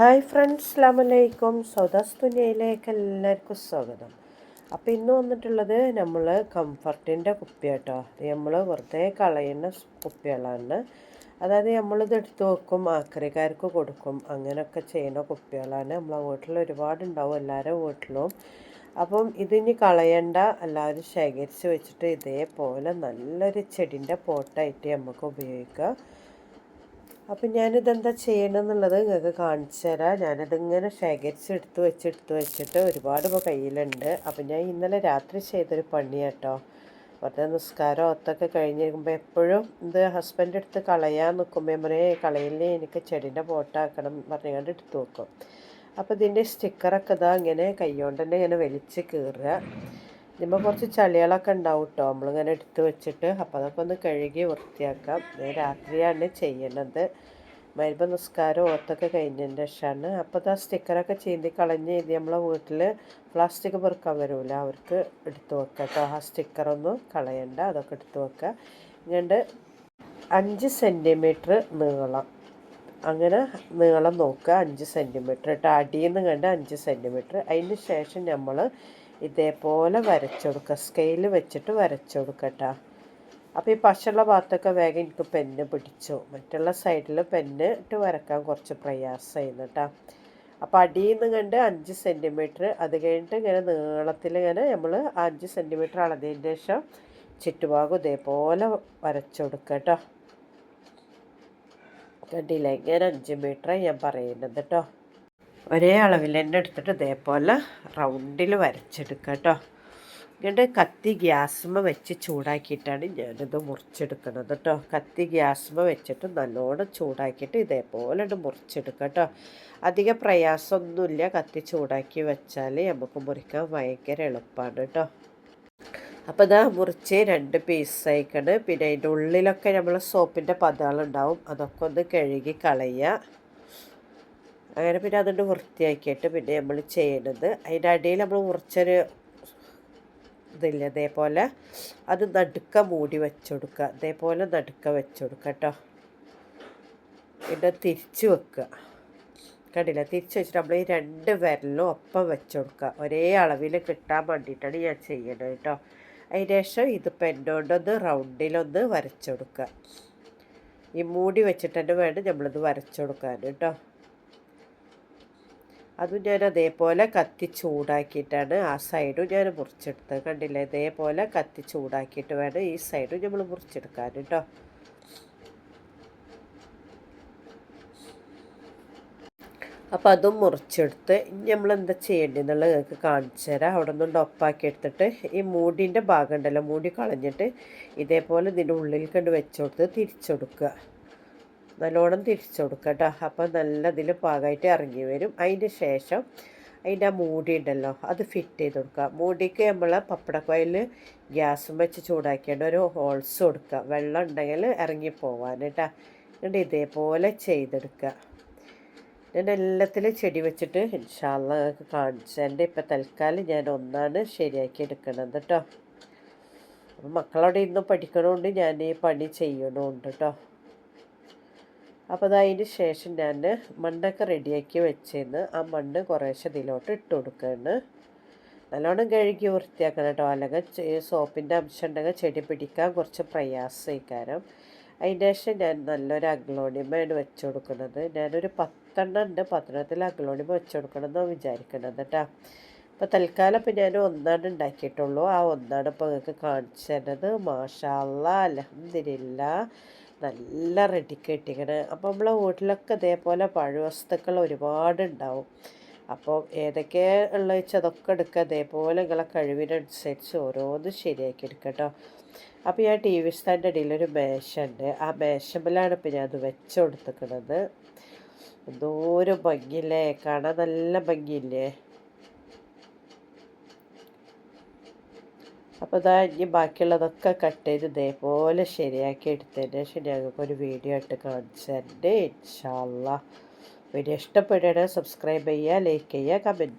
Hi friends അസ്ലാമലൈക്കും സൗദാസ് തുനിയയിലേക്ക് എല്ലാവർക്കും സ്വാഗതം. അപ്പോൾ ഇന്ന് വന്നിട്ടുള്ളത് നമ്മൾ കംഫർട്ടിന്റെ കുപ്പി കേട്ടോ നമ്മൾ വെറുതെ കളയുന്ന കുപ്പികളാണ്. അതായത് നമ്മളിത് എടുത്തു വെക്കും ആക്രിക്കാർക്ക് കൊടുക്കും അങ്ങനെയൊക്കെ ചെയ്യുന്ന കുപ്പികളാണ്. നമ്മളെ വീട്ടിൽ ഒരുപാടുണ്ടാവും എല്ലാവരുടെ വീട്ടിലും. അപ്പം ഇതിനി കളയണ്ട എല്ലാവരും ശേഖരിച്ച് വെച്ചിട്ട് ഇതേപോലെ നല്ലൊരു ചെടിന്റെ പോട്ടായിട്ട് നമുക്ക് ഉപയോഗിക്കാം. അപ്പം ഞാനിതെന്താ ചെയ്യണമെന്നുള്ളത് നിങ്ങൾക്ക് കാണിച്ചു തരാം ഞാനതിങ്ങനെ ശേഖരിച്ച് എടുത്ത് വെച്ച് എടുത്ത് വെച്ചിട്ട് ഒരുപാട് ഇപ്പോൾ കയ്യിലുണ്ട്. അപ്പം ഞാൻ ഇന്നലെ രാത്രി ചെയ്തൊരു പണിയാട്ടോ. വെറുതെ നിസ്കാരം ഒത്തൊക്കെ കഴിഞ്ഞിരിക്കുമ്പോൾ എപ്പോഴും ഇത് ഹസ്ബൻഡ് എടുത്ത് കളയാൻ നിൽക്കുമ്പോൾ പറയേ കളയില്ലേ എനിക്ക് ചെടീന്റെ പോട്ടാക്കണം പറഞ്ഞുകൊണ്ട് എടുത്ത് വെക്കും. അപ്പോൾ ഇതിന്റെ സ്റ്റിക്കറൊക്കെ ഇതാ ഇങ്ങനെ കൈകൊണ്ട് തന്നെ ഇങ്ങനെ വലിച്ച് കീറുക. ഇതിമ്പോൾ കുറച്ച് ചളികളൊക്കെ ഉണ്ടാവും കേട്ടോ നമ്മളിങ്ങനെ എടുത്ത് വെച്ചിട്ട് അപ്പോൾ അതൊക്കെ ഒന്ന് കഴുകി വൃത്തിയാക്കാം. രാത്രിയാണ് ചെയ്യണത്. മരുഭ നിസ്കാരം ഓത്തൊക്കെ കഴിഞ്ഞതിന്റെ ശേഷമാണ് അപ്പോൾ ആ സ്റ്റിക്കറൊക്കെ ചീന്തി കളഞ്ഞ് ഇത് നമ്മളെ വീട്ടിൽ പ്ലാസ്റ്റിക് പെറുക്കാൻ വരില്ല അവർക്ക് എടുത്തു വെക്കാം കേട്ടോ ആ സ്റ്റിക്കറൊന്നും കളയണ്ട. അതൊക്കെ എടുത്തു വെക്കുക ഇങ്ങോട്ട് അഞ്ച് സെന്റിമീറ്റർ നീളം. അങ്ങനെ നീളം നോക്കുക. അഞ്ച് സെന്റിമീറ്റർ കേട്ടോ അടിയിൽ നിന്ന് കണ്ട് അഞ്ച് സെന്റിമീറ്റർ. അതിന് ശേഷം നമ്മൾ ഇതേപോലെ വരച്ചെടുക്കുക സ്കെയിൽ വെച്ചിട്ട് വരച്ചെടുക്കട്ടോ അപ്പോൾ ഈ പശുള്ള ഭാഗത്തൊക്കെ വേഗം എനിക്ക് പെന്ന് പിടിച്ചു. മറ്റുള്ള സൈഡിൽ പെന്ന് ഇട്ട് വരക്കാൻ കുറച്ച് പ്രയാസമായിരുന്നു കേട്ടോ അപ്പോൾ അടിയിൽ നിന്ന് കണ്ട് അഞ്ച് സെന്റിമീറ്റർ അത് കഴിഞ്ഞിട്ട് ഇങ്ങനെ നീളത്തിൽ ഇങ്ങനെ നമ്മൾ അഞ്ച് സെന്റിമീറ്റർ അളന്നതിന് ശേഷം ചുറ്റുഭാഗം ഇതേപോലെ വരച്ചെടുക്കുക കേട്ടോ കണ്ടില്ല? ഇങ്ങനെ അഞ്ച് മീറ്ററാണ് ഞാൻ പറയുന്നത് കേട്ടോ ഒരേ അളവിൽ തന്നെ എടുത്തിട്ട് ഇതേപോലെ റൗണ്ടിൽ വരച്ചെടുക്കുക കേട്ടോ. ഇങ്ങോട്ട് കത്തി ഗ്യാസ്മ വെച്ച് ചൂടാക്കിയിട്ടാണ് ഞാനിത് മുറിച്ചെടുക്കുന്നത് കേട്ടോ. കത്തി ഗ്യാസ്മ വെച്ചിട്ട് നല്ലോണം ചൂടാക്കിയിട്ട് ഇതേപോലെ മുറിച്ചെടുക്കുക കേട്ടോ. അധികം പ്രയാസമൊന്നുമില്ല കത്തി ചൂടാക്കി വെച്ചാൽ നമുക്ക് മുറിക്കാൻ ഭയങ്കര എളുപ്പമാണ് കേട്ടോ. അപ്പോൾ ഇതാ മുറിച്ച് രണ്ട് പീസ് പീസായിക്കണ് പിന്നെ അതിന്റെ ഉള്ളിലൊക്കെ നമ്മൾ സോപ്പിന്റെ പതകളുണ്ടാവും അതൊക്കെ ഒന്ന് കഴുകി കളയുക. അങ്ങനെ പിന്നെ അതുകൊണ്ട് വൃത്തിയാക്കിയിട്ട് പിന്നെ നമ്മൾ ചെയ്യേണ്ടത് അതിന്റെ അടിയിൽ നമ്മൾ കുറച്ചൊരു ഇതില്ല അതേപോലെ അത് നടുക്ക മൂടി വെച്ചുകൊടുക്കുക അതേപോലെ നടുക്ക വെച്ചുകൊടുക്കുക കേട്ടോ. പിന്നെ തിരിച്ചു വെക്കുക കണ്ടില്ല? തിരിച്ചു വെച്ചിട്ട് നമ്മൾ ഈ രണ്ട് വിരലും ഒപ്പം വെച്ചുകൊടുക്കുക ഒരേ അളവിൽ കിട്ടാൻ വേണ്ടിയിട്ടാണ് ഞാൻ ചെയ്യണത് കേട്ടോ. അതിന് ശേഷം ഇത് പെന്നോണ്ടൊന്ന് റൗണ്ടിലൊന്ന് വരച്ചുകൊടുക്കുക ഈ മൂടി വെച്ചിട്ട് തന്നെ വേണം നമ്മളിത് വരച്ചുകൊടുക്കാൻ കേട്ടോ. അതും ഞാൻ അതേപോലെ കത്തി ചൂടാക്കിയിട്ടാണ് ആ സൈഡും ഞാൻ മുറിച്ചെടുത്തത്. കണ്ടില്ലേ? ഇതേപോലെ കത്തി ചൂടാക്കിയിട്ട് വേണം ഈ സൈഡും നമ്മൾ മുറിച്ചെടുക്കാൻ കേട്ടോ. അപ്പോൾ അതും മുറിച്ചെടുത്ത് ഇനി നമ്മൾ എന്താ ചെയ്യേണ്ടതെന്നുള്ളത് നിങ്ങൾക്ക് കാണിച്ചു തരാം. അവിടെ നിന്ന് ഡൊപ്പാക്കി എടുത്തിട്ട് ഈ മൂടിന്റെ ഭാഗം ഉണ്ടല്ലോ മൂടി കളഞ്ഞിട്ട് ഇതേപോലെ ഇതിന്റെ ഉള്ളിൽ കണ്ട് വെച്ചുകൊടുത്ത് തിരിച്ചെടുക്കുക. നല്ലോണം തിരിച്ചു കൊടുക്കുക കേട്ടോ അപ്പോൾ നല്ല ഇതിൽ പാകമായിട്ട് ഇറങ്ങി വരും. അതിന് ശേഷം അതിന്റെ ആ മൂടി ഉണ്ടല്ലോ അത് ഫിറ്റ് ചെയ്ത് കൊടുക്കുക മൂടിക്ക് നമ്മൾ പപ്പടക്കോയിൽ ഗ്യാസും വെച്ച് ചൂടാക്കിയിട്ട് ഒരു ഹോൾസ് കൊടുക്കുക വെള്ളം ഉണ്ടെങ്കിൽ ഇറങ്ങി പോവാൻ കേട്ടോ എന്നിട്ട് ഇതേപോലെ ചെയ്തെടുക്കുക ഞാൻ എല്ലാത്തിലും ചെടി വെച്ചിട്ട് ഇൻഷാല്ല കാണിച്ചു എന്റെ ഇപ്പം തൽക്കാലം ഞാൻ ഒന്നാണ് ശരിയാക്കി എടുക്കണത് കേട്ടോ മക്കളവിടെ ഇന്ന് പഠിക്കണമുണ്ട് ഞാൻ ഈ പണി ചെയ്യണമുണ്ട് കേട്ടോ അപ്പോൾ അത് അതിന് ശേഷം ഞാൻ മണ്ണൊക്കെ റെഡിയാക്കി വെച്ചിരുന്ന് ആ മണ്ണ് കുറേശ്ശെ ഇതിലോട്ട് ഇട്ട് കൊടുക്കുകയാണ് നല്ലോണം കഴുകി വൃത്തിയാക്കണം കേട്ടോ. അല്ലെങ്കിൽ സോപ്പിന്റെ അംശം ഉണ്ടെങ്കിൽ ചെടി പിടിക്കാൻ കുറച്ച് പ്രയാസമായിക്കാരം അതിന്റെ ശേഷം ഞാൻ നല്ലൊരു അഗ്ലോണിമയാണ് വെച്ച് കൊടുക്കുന്നത്. ഞാനൊരു പത്തെണ്ണം ഉണ്ട്. പത്തെണ്ണത്തിൽ അഗ്ലോണിമ വെച്ച് കൊടുക്കണം എന്നാണ് വിചാരിക്കുന്നത് കേട്ടോ. അപ്പോൾ തൽക്കാലം ഇപ്പം ഞാൻ ഒന്നാണ് ഉണ്ടാക്കിയിട്ടുള്ളൂ. ആ ഒന്നാണ് ഇപ്പോൾ നിങ്ങൾക്ക് കാണിച്ചു തരുന്നത്. മാഷാല്ല അലഹമില്ല നല്ല റെഡി കെട്ടിക്കണ്. അപ്പോൾ നമ്മളെ വീട്ടിലൊക്കെ ഇതേപോലെ പഴവസ്തുക്കൾ ഒരുപാട് ഉണ്ടാവും. അപ്പോൾ ഏതൊക്കെ ഉള്ള വെച്ച് അതൊക്കെ എടുക്കുക അതേപോലെ നിങ്ങളെ കഴിവിനനുസരിച്ച് ഓരോന്നും ശരിയാക്കി എടുക്കട്ടോ അപ്പോൾ ഞാൻ ടി വി സ്റ്റാൻഡ് ഇടയിലൊരു മേശുണ്ട് ആ മേശമ്മലാണ് ഇപ്പോൾ ഞാൻ അത് വെച്ച് കൊടുത്തിക്കണത്. എന്തോരം ഭംഗിയില്ലേ? കാണാൻ നല്ല ഭംഗിയില്ലേ? അപ്പോൾ ഇതാ ഇനി ബാക്കിയുള്ളതൊക്കെ കട്ട് ചെയ്ത് ഇതേപോലെ ശരിയാക്കി എടുത്തതിന് ശേഷം ഞങ്ങൾക്കൊരു വീഡിയോ ആയിട്ട് കാണിച്ചു തരണ്ടേ ഇൻഷാല്ല വീഡിയോ ഇഷ്ടപ്പെടുകയാണെങ്കിൽ സബ്സ്ക്രൈബ് ചെയ്യുക ലൈക്ക് ചെയ്യുക കമന്റ്